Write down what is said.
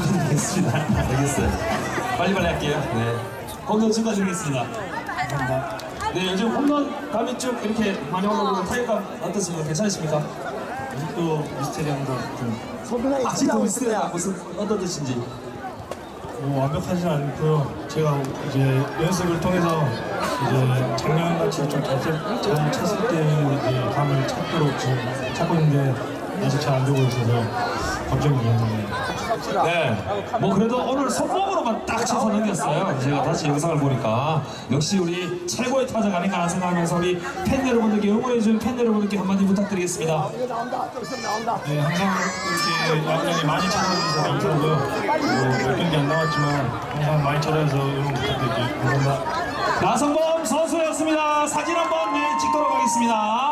알겠습니다. 알겠어요. 빨리빨리 할게요. 네. 홈런 축하드리겠습니다. 감사합니다. 네, 요즘 홈런 감이 쭉 이렇게 많이 올라오고 타격감 어떻습니까? 괜찮으십니까? 또 미스테리 형도 좀 아직도 미스가 무슨 어떤 뜻인지. 뭐 완벽하진 않고요. 제가 이제 연습을 통해서 이제 작년 같이 좀 잘 쳤을 때 이제 감을 찾도록 지금 찾고 있는데 아직 잘 안 되고 있어서 걱정이에요. 네. 뭐 그래도 오늘 손목으로만 딱 쳐서 넘겼어요. 제가 다시 영상을 보니까 역시 우리 최고의 타자가 아닌가 생각하면서 우리 팬 여러분들께 응원해준 팬 여러분들께 한마디 부탁드리겠습니다. 네, 항상 이렇게 야구장에 많이 찾아주셔서 감사하고요. 뭐몇 경기 안 남았지만 항상 많이 찾아줘서 응원 부탁드릴게요. 감사합니다. 나성범 선수였습니다. 사진 한번 네, 찍도록 하겠습니다.